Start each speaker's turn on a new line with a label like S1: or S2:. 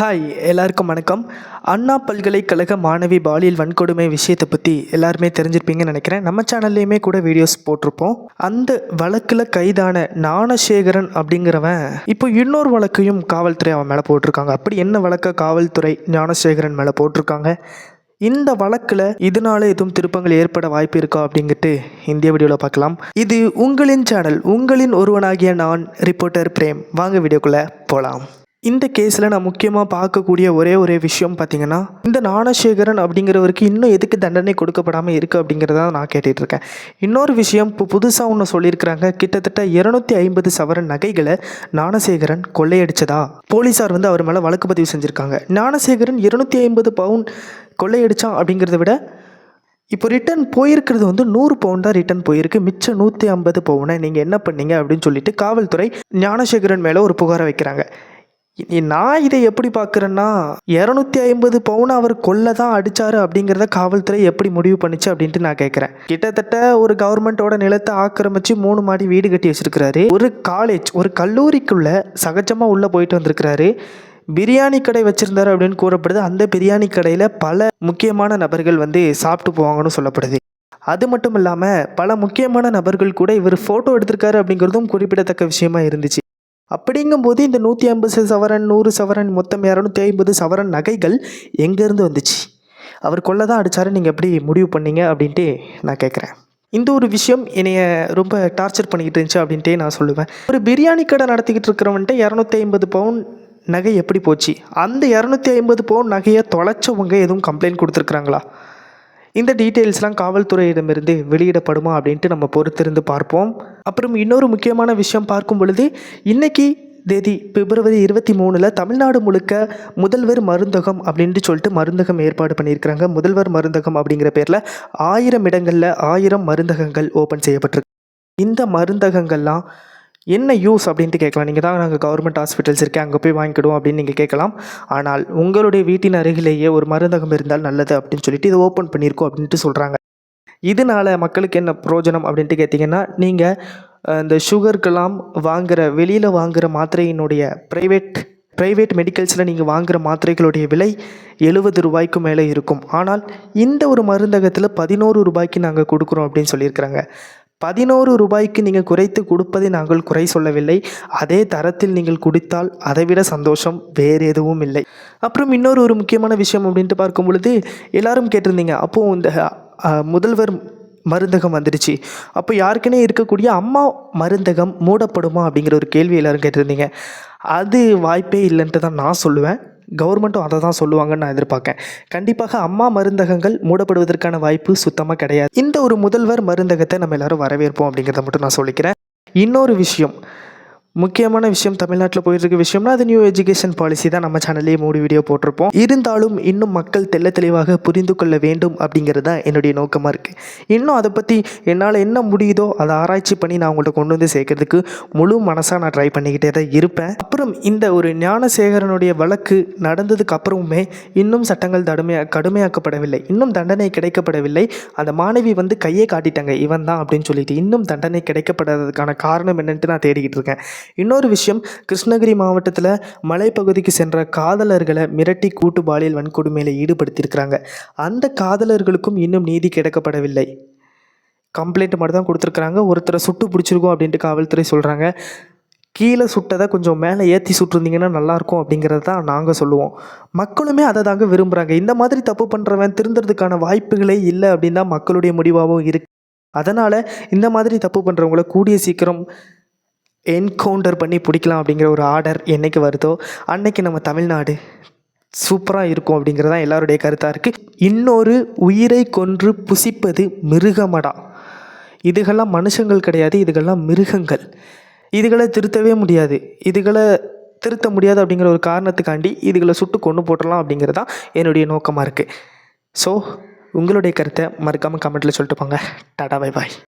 S1: Hi எல்லாருக்கும் வணக்கம். அண்ணா பல்கலைக்கழக மாணவி பாலியல் வன்கொடுமை விஷயத்தை பற்றி எல்லாருமே தெரிஞ்சிருப்பீங்கன்னு நினைக்கிறேன். நம்ம சேனல்லையுமே கூட வீடியோஸ் போட்டிருப்போம். அந்த வழக்கில் கைதான ஞானசேகரன் அப்படிங்கிறவன் இப்போ இன்னொரு வழக்கையும் காவல்துறை அவன் மேலே போட்டிருக்காங்க. அப்படி என்ன வழக்க காவல்துறை ஞானசேகரன் மேலே போட்டிருக்காங்க? இந்த வழக்கில் இதனால எதுவும் திருப்பங்கள் ஏற்பட வாய்ப்பு இருக்கா அப்படிங்கிட்டு இந்திய வீடியோவில் பார்க்கலாம். இது உங்களின் சேனல் உங்களின் ஒருவனாகிய நான் ரிப்போர்ட்டர் பிரேம். வாங்க வீடியோக்குள்ளே போகலாம் இந்த கேஸில் நான் முக்கியமாக பார்க்கக்கூடிய ஒரே ஒரே விஷயம் பார்த்தீங்கன்னா இந்த ஞானசேகரன் அப்படிங்கிறவருக்கு இன்னும் எதுக்கு தண்டனை கொடுக்கப்படாமல் இருக்குது அப்படிங்கிறத நான் கேட்டுகிட்டு இருக்கேன். இன்னொரு விஷயம் இப்போ புதுசாக ஒன்று சொல்லியிருக்கிறாங்க. கிட்டத்தட்ட இரநூத்தி ஐம்பது சவரன் நகைகளை ஞானசேகரன் கொள்ளையடிச்சதா? போலீஸார் வந்து அவர் மேலே வழக்கு பதிவு செஞ்சுருக்காங்க. ஞானசேகரன் இருநூத்தி ஐம்பது பவுன் கொள்ளையடிச்சான் அப்படிங்கிறத விட இப்போ ரிட்டர்ன் போயிருக்கிறது வந்து நூறு பவுன் தான் ரிட்டர்ன் போயிருக்கு. மிச்சம் நூற்றி ஐம்பது பவுனை நீங்கள் என்ன பண்ணீங்க அப்படின்னு சொல்லிட்டு காவல்துறை ஞானசேகரன் மேலே ஒரு புகாரை வைக்கிறாங்க. நான் இதை எப்படி பார்க்குறேன்னா இரநூத்தி ஐம்பது பவுன் அவர் கொள்ளை தான் அடித்தார் அப்படிங்கிறத காவல்துறை எப்படி முடிவு பண்ணுச்சு அப்படின்ட்டு நான் கேட்குறேன். கிட்டத்தட்ட ஒரு கவர்மெண்ட்டோட நிலத்தை ஆக்கிரமிச்சு மூணு மாடி வீடு கட்டி வச்சிருக்கிறாரு. ஒரு காலேஜ் ஒரு கல்லூரிக்குள்ள சகஜமாக உள்ளே போயிட்டு வந்திருக்கிறாரு. பிரியாணி கடை வச்சிருந்தாரு அப்படின்னு கூறப்படுது. அந்த பிரியாணி கடையில் பல முக்கியமான நபர்கள் வந்து சாப்பிட்டு போவாங்கன்னு சொல்லப்படுது. அது மட்டும் இல்லாமல் பல முக்கியமான நபர்கள் கூட இவர் ஃபோட்டோ எடுத்திருக்காரு அப்படிங்கிறதும் குறிப்பிடத்தக்க விஷயமா இருந்துச்சு. அப்படிங்கும்போது இந்த நூற்றி ஐம்பது சவரன் நூறு சவரன் மொத்தம் இரநூத்தி ஐம்பது சவரன் நகைகள் எங்கேருந்து வந்துச்சு? அவர் கொள்ள தான் அடித்தாரு நீங்கள் எப்படி முடிவு பண்ணீங்க அப்படின்ட்டு நான் கேட்குறேன் இந்த ஒரு விஷயம் என்னைய ரொம்ப டார்ச்சர் பண்ணிக்கிட்டு இருந்துச்சு அப்படின்ட்டே நான் சொல்லுவேன். ஒரு பிரியாணி கடை நடத்திக்கிட்டு இருக்கிறவன்ட்டு இரநூத்தி ஐம்பது பவுன் நகை எப்படி போச்சு? அந்த இரநூத்தி ஐம்பது பவுன் நகையை தொலைச்சவங்க எதுவும் கம்ப்ளைண்ட் கொடுத்துருக்குறாங்களா? இந்த டீட்டெயில்ஸ்லாம் காவல்துறையிடமிருந்து வெளியிடப்படுமா அப்படின்ட்டு நம்ம பொறுத்திருந்து பார்ப்போம். அப்புறம் இன்னொரு முக்கியமான விஷயம் பார்க்கும் பொழுது இன்னைக்கு தேதி பிப்ரவரி இருபத்தி மூணில் தமிழ்நாடு முழுக்க முதல்வர் மருந்தகம் அப்படின்ட்டு சொல்லிட்டு மருந்தகம் ஏற்பாடு பண்ணியிருக்கிறாங்க. முதல்வர் மருந்தகம் அப்படிங்கிற பேரில் ஆயிரம் இடங்களில் ஆயிரம் மருந்தகங்கள் ஓப்பன் செய்யப்பட்டிருக்கு. இந்த மருந்தகங்கள்லாம் என்ன யூஸ் அப்படின்ட்டு கேட்கலாம். நீங்கள் தான் நாங்கள் கவர்மெண்ட் ஹாஸ்பிட்டல்ஸ் இருக்கேன் அங்கே போய் வாங்கிக்கிடுவோம் அப்படின்னு நீங்கள் கேட்கலாம். ஆனால் உங்களுடைய வீட்டின் அருகிலேயே ஒரு மருந்தகம் இருந்தால் நல்லது அப்படின்னு சொல்லிட்டு இதை ஓப்பன் பண்ணியிருக்கோம் அப்படின்ட்டு சொல்கிறாங்க இதனால் மக்களுக்கு என்ன பிரயோஜனம் அப்படின்ட்டு கேட்டிங்கன்னா நீங்கள் இந்த சுகருக்கெல்லாம் வாங்குகிற வெளியில் வாங்குகிற மாத்திரையினுடைய ப்ரைவேட் ப்ரைவேட் மெடிக்கல்ஸில் நீங்கள் வாங்குகிற மாத்திரைகளுடைய விலை எழுபது ரூபாய்க்கு மேலே இருக்கும். ஆனால் இந்த ஒரு மருந்தகத்தில் பதினோரு ரூபாய்க்கு நாங்கள் கொடுக்குறோம் அப்படின்னு சொல்லியிருக்கிறாங்க. பதினோரு ரூபாய்க்கு நீங்கள் குறைத்து கொடுப்பதை நாங்கள் குறை சொல்லவில்லை. அதே தரத்தில் நீங்கள் குடித்தால் அதைவிட சந்தோஷம் வேறு எதுவும் இல்லை. அப்புறம் இன்னொரு ஒரு முக்கியமான விஷயம் அப்படின்ட்டு பார்க்கும் பொழுது எல்லாரும் கேட்டிருந்தீங்க அப்போது இந்த முதல்வர் மருந்தகம் வந்துடுச்சு. அப்போ யாருக்குனே இருக்கக்கூடிய அம்மா மருந்தகம் மூடப்படுமா அப்படிங்கிற ஒரு கேள்வி எல்லாரும் கேட்டிருந்தீங்க. அது வாய்ப்பே இல்லைன்ட்டு தான் நான் சொல்லுவேன். கவர்மெண்ட்டும் அதை தான் சொல்லுவாங்கன்னு நான் எதிர்பார்க்கேன். கண்டிப்பாக அம்மா மருந்தகங்கள் மூடப்படுவதற்கான வாய்ப்பு சுத்தமாக கிடையாது. இந்த ஒரு முதல்வர் மருந்தகத்தை நம்ம எல்லாரும் வரவேற்போம் அப்படிங்கிறத மட்டும் நான் சொல்லிக்கிறேன். இன்னொரு விஷயம் முக்கியமான விஷயம் தமிழ்நாட்டில் போயிட்டு இருக்க விஷயம்னா அது நியூ எஜுகேஷன் பாலிசி தான் நம்ம சேனல்லேயே மூணு வீடியோ போட்டிருப்போம். இருந்தாலும் இன்னும் மக்கள் தெள்ள தெளிவாக புரிந்து கொள்ள வேண்டும் அப்படிங்கிறது தான் என்னுடைய நோக்கமாக இருக்குது இன்னும் அதை பற்றி என்னால் என்ன முடியுதோ அதை ஆராய்ச்சி பண்ணி நான் உங்கள்கிட்ட கொண்டு வந்து சேர்க்கறதுக்கு முழு மனசாக நான் ட்ரை பண்ணிக்கிட்டே தான் இருப்பேன். அப்புறம் இந்த ஒரு ஞானசேகரனுடைய வழக்கு நடந்ததுக்கு அப்புறமுமே இன்னும் சட்டங்கள் தடுமையா கடுமையாக்கப்படவில்லை. இன்னும் தண்டனை கிடைக்கப்படவில்லை. அந்த மாணவி வந்து கையை காட்டிட்டாங்க. இவன் தான் அப்படின்னு சொல்லிட்டு இன்னும் தண்டனை கிடைக்கப்படாததுக்கான காரணம் என்னன்ட்டு நான் தேடிக்கிட்டு இருக்கேன். இன்னொரு விஷயம் கிருஷ்ணகிரி மாவட்டத்தில் மலைப்பகுதிக்கு சென்ற காதலர்களை மிரட்டி கூட்டு பாலியல் வன்கொடுமையில் ஈடுபடுத்தியிருக்கிறாங்க. அந்த காதலர்களுக்கும் இன்னும் நீதி கிடைக்கப்படவில்லை. கம்ப்ளைண்ட் மட்டும் தான் கொடுத்துருக்குறாங்க. ஒருத்தரை சுட்டு பிடிச்சிருக்கோம் அப்படின்ட்டு காவல்துறை சொல்கிறாங்க கீழே சுட்டதை கொஞ்சம் மேலே ஏற்றி சுட்டிருந்தீங்கன்னா நல்லாயிருக்கும் அப்படிங்கிறது தான் நாங்கள் சொல்லுவோம். மக்களுமே அதை தாங்க விரும்புகிறாங்க இந்த மாதிரி தப்பு பண்ணுறவன் திருந்துறதுக்கான வாய்ப்புகளே இல்லை அப்படின்னு தான் மக்களுடைய முடிவாகவும் இருக்கு. அதனால் இந்த மாதிரி தப்பு பண்ணுறவங்கள கூடிய சீக்கிரம் என்கவுண்டர் பண்ணி பிடிக்கலாம் அப்படிங்கிற ஒரு ஆர்டர் என்றைக்கு வருதோ அன்னைக்கு நம்ம தமிழ்நாடு சூப்பராக இருக்கும் அப்படிங்கிறது தான் எல்லாருடைய கருத்தாக இருக்குது இன்னொரு உயிரை கொன்று புசிப்பது மிருகமடா. இதுகெல்லாம் மனுஷங்கள் கிடையாது இதுகெல்லாம் மிருகங்கள். இதுகளை திருத்தவே முடியாது. இதுகளை திருத்த முடியாது அப்படிங்கிற ஒரு காரணத்துக்காண்டி இதுகளை சுட்டு கொண்டு போட்டுடலாம் அப்படிங்கிறது தான் என்னுடைய நோக்கமாக இருக்குது ஸோ உங்களுடைய கருத்தை மறக்காமல் கமெண்ட்டில் சொல்லிட்டு போங்க. Tata bye bye